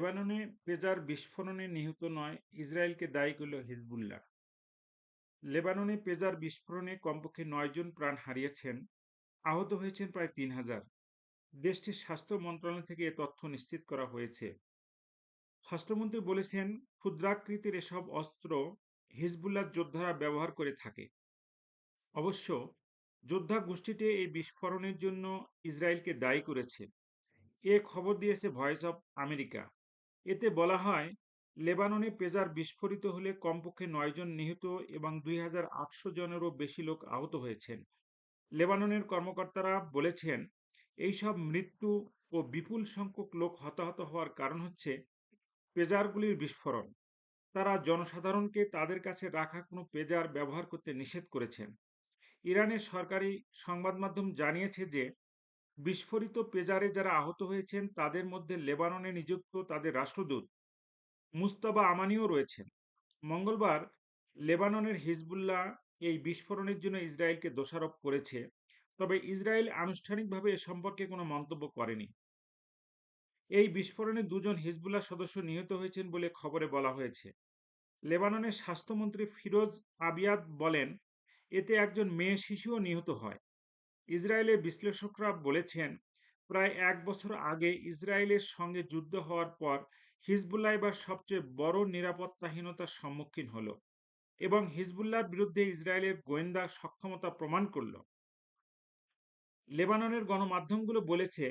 লেবাননে পেজার বিস্ফোরণে নিহত নয়, ইসরায়েলকে দায়ী করল হিজবুল্লাহ। লেবাননে পেজার বিস্ফোরণে কমপক্ষে নয় জন প্রাণ হারিয়েছেন, আহত হয়েছেন প্রায় তিন হাজার। দেশটির স্বাস্থ্য মন্ত্রণালয় থেকে এ তথ্য নিশ্চিত করা হয়েছে। স্বাস্থ্যমন্ত্রী বলেছেন, ক্ষুদ্রাকৃতির এসব অস্ত্র হিজবুল্লাহ যোদ্ধারা ব্যবহার করে থাকে। অবশ্য, যোদ্ধা গোষ্ঠীটি এই বিস্ফোরণের জন্য ইসরায়েলকে দায়ী করেছে। এ খবর দিয়েছে ভয়েস অব আমেরিকা। এতে বলা হয়, লেবাননে পেজার বিস্ফোরিত হলে কমপক্ষে নয় জন নিহত এবং দুই হাজার আটশো জনেরও বেশি লোক আহত হয়েছেন। লেবাননের কর্মকর্তারা বলেছেন এইসব মৃত্যু ও বিপুল সংখ্যক লোক হতাহত হওয়ার কারণ হচ্ছে পেজারগুলির বিস্ফোরণ। তারা জনসাধারণকে তাদের কাছে রাখা কোনো পেজার ব্যবহার করতে নিষেধ করেছেন। ইরানের সরকারি সংবাদ মাধ্যম জানিয়েছে যে বিস্ফোরিত পেজারে যারা আহত হয়েছেন, তাদের মধ্যে লেবাননে নিযুক্ত তাদের রাষ্ট্রদূত মুস্তাবা আমানিও রয়েছেন। মঙ্গলবার লেবাননের হিজবুল্লাহ এই বিস্ফোরণের জন্য ইসরায়েলকে দোষারোপ করেছে, তবে ইসরায়েল আনুষ্ঠানিকভাবে এ সম্পর্কে কোনো মন্তব্য করেনি। এই বিস্ফোরণে দুজন হিজবুল্লাহ সদস্য নিহত হয়েছেন বলে খবরে বলা হয়েছে। লেবাননের স্বাস্থ্যমন্ত্রী ফিরোজ আবিয়াদ বলেন, এতে একজন মেয়ে শিশুও নিহত হয়। ইসরায়েলের বিশ্লেষকরা বলেছেন, প্রায় এক বছর আগে ইসরায়েলের সঙ্গে যুদ্ধ হওয়ার পর হিজবুল্লাহ এবার সবচেয়ে বড় নিরাপত্তাহীনতার সম্মুখীন হলো এবং হিজবুল্লাহর বিরুদ্ধে ইসরায়েলের গোয়েন্দা সক্ষমতা প্রমাণ করল। লেবাননের গণমাধ্যমগুলো বলেছে,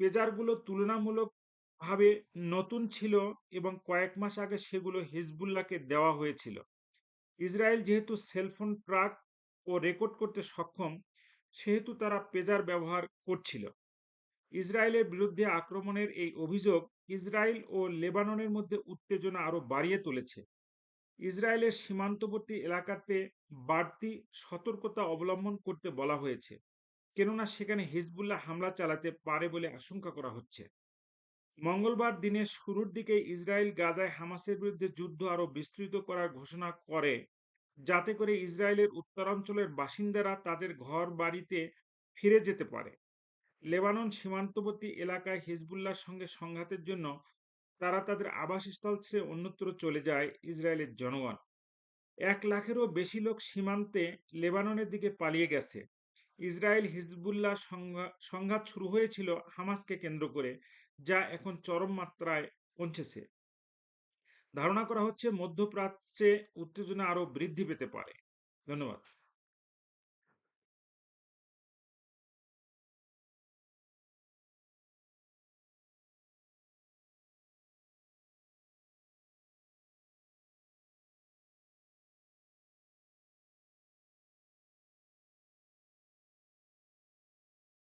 পেজারগুলো তুলনামূলকভাবে নতুন ছিল এবং কয়েক মাস আগে সেগুলো হিজবুল্লাহকে দেওয়া হয়েছিল। ইসরায়েল যেহেতু সেলফোন ট্রাক ও রেকর্ড করতে সক্ষম সেহেতু তারা পেজার ব্যবহার করছিল। ইসরায়েলের বিরুদ্ধে আক্রমণের এই অভিযোগ ইসরায়েল ও লেবাননের মধ্যে উত্তেজনা আরও বাড়িয়ে তুলেছে। ইসরায়েলের সীমান্তবর্তী এলাকাতে বাড়তি সতর্কতা অবলম্বন করতে বলা হয়েছে, কেননা সেখানে হিজবুল্লাহ হামলা চালাতে পারে বলে আশঙ্কা করা হচ্ছে। মঙ্গলবার দিনের শুরুর দিকে ইসরায়েল গাজায় হামাসের বিরুদ্ধে যুদ্ধ আরও বিস্তৃত করার ঘোষণা করে যাতে করে ইসরায়েলের উত্তরাঞ্চলের বাসিন্দারা তাদের ঘর বাড়িতে ফিরে যেতে পারে। লেবানন সীমান্তবর্তী এলাকায় হিজবুল্লাহর সঙ্গে সংঘাতের জন্য তারা তাদের আবাসস্থল ছেড়ে অন্যত্র চলে যায় ইসরায়েলের জনগণ। এক লাখেরও বেশি লোক সীমান্তে লেবাননের দিকে পালিয়ে গেছে। ইসরায়েল হিজবুল্লাহ সংঘাত শুরু হয়েছিল হামাসকে কেন্দ্র করে, যা এখন চরম মাত্রায় পৌঁছেছে। ধারণা করা হচ্ছে মধ্যপ্রাচ্যে উত্তেজনা আরও বৃদ্ধি পেতে পারে। ধন্যবাদ।